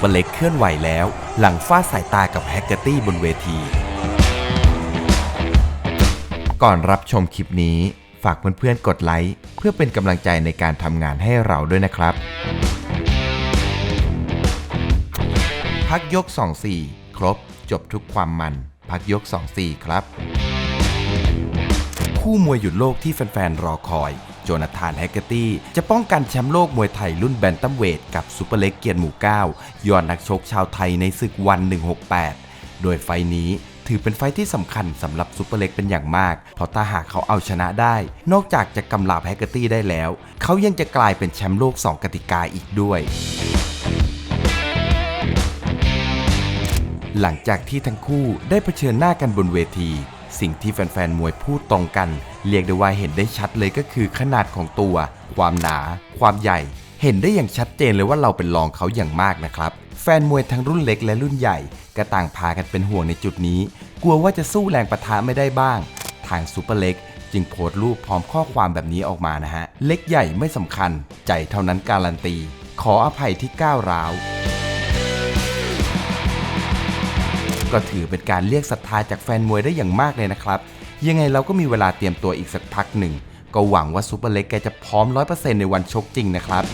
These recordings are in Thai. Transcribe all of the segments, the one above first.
เปเล็กเคลื่อนไหวแล้ว หลังฟาดสายตากับแฮกเกอร์ตี้บนเวที ก่อนรับชมคลิปนี้ ฝากเพื่อนๆกดไลค์เพื่อเป็นกำลังใจในการทำงานให้เราด้วยนะครับ พักยก 2-4 ครบ จบทุกความมัน พักยก 2-4 ครับ คู่มวยหยุดโลกที่แฟนๆรอคอย โจนาธานแฮกเกอร์ตี้ จะป้องกันแชมป์โลกมวยไทยรุ่นแบนตัมเวทกับซูเปอร์เล็กเกียรติหมู่ 9 ยอดนักชกชาวไทยในศึกวัน 168 โดยไฟนี้ถือเป็นไฟที่สำคัญสำหรับซูเปอร์เล็กเป็นอย่างมาก เพราะถ้าหากเขาเอาชนะได้ นอกจากจะกำลาบแฮกเกอร์ตี้ได้แล้ว เขายังจะกลายเป็นแชมป์โลก 2 กติกาอีกด้วยหลังจากที่ทั้งคู่ได้เผชิญหน้ากันบนเวที สิ่งที่แฟนๆ มวยพูดตรงกัน เรียกได้ว่าเห็นได้ชัดเลยก็คือขนาดของตัว ความหนา ความใหญ่ เห็นได้อย่างชัดเจนเลยว่าเราเป็นรองเขาอย่างมากนะครับ แฟนมวยทั้งรุ่นเล็กและรุ่นใหญ่ ก็ต่างพากันเป็นห่วงในจุดนี้ กลัวว่าจะสู้แรงประทะไม่ได้บ้าง ทางซูเปอร์เล็กจึงโพสต์รูปพร้อมข้อความแบบนี้ออกมานะฮะ เล็กใหญ่ไม่สำคัญ ใจเท่านั้นการันตี ขออภัยที่ก้าวร้าว ก็ถือเป็นการเรียกศรัทธาจากแฟนมวยได้อย่างมากเลยนะครับ ยังไงเราก็มีเวลาเตรียมตัวอีกสักพักหนึ่ง ก็หวังว่าซูเปอร์เล็กแกจะพร้อม 100%ในวันชกจริงนะครับ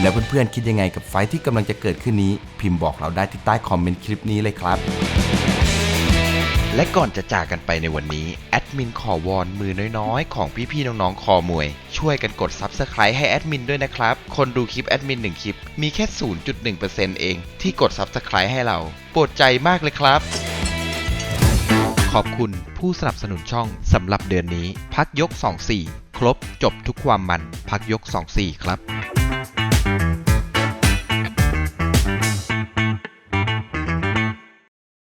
แล้วเพื่อนๆคิดยังไงกับไฟที่กำลังจะเกิดขึ้นนี้ พิมพ์บอกเราได้ที่ใต้คอมเมนต์คลิปนี้เลยครับ และก่อนจะจากกันไปในวันนี้ มินขอวอนมือน้อยๆ ของพี่ๆน้องๆ คอมวย ช่วยกันกด Subscribe ให้แอดมินด้วยนะครับ คนดูคลิปแอดมิน1คลิป มีแค่ 0.1%เอง ที่กด Subscribe ให้เรา โปรดใจมากเลยครับ ขอบคุณผู้สนับสนุนช่องสำหรับเดือนนี้ พักยก 24 ครบจบทุกความมัน พักยก 24 ครับ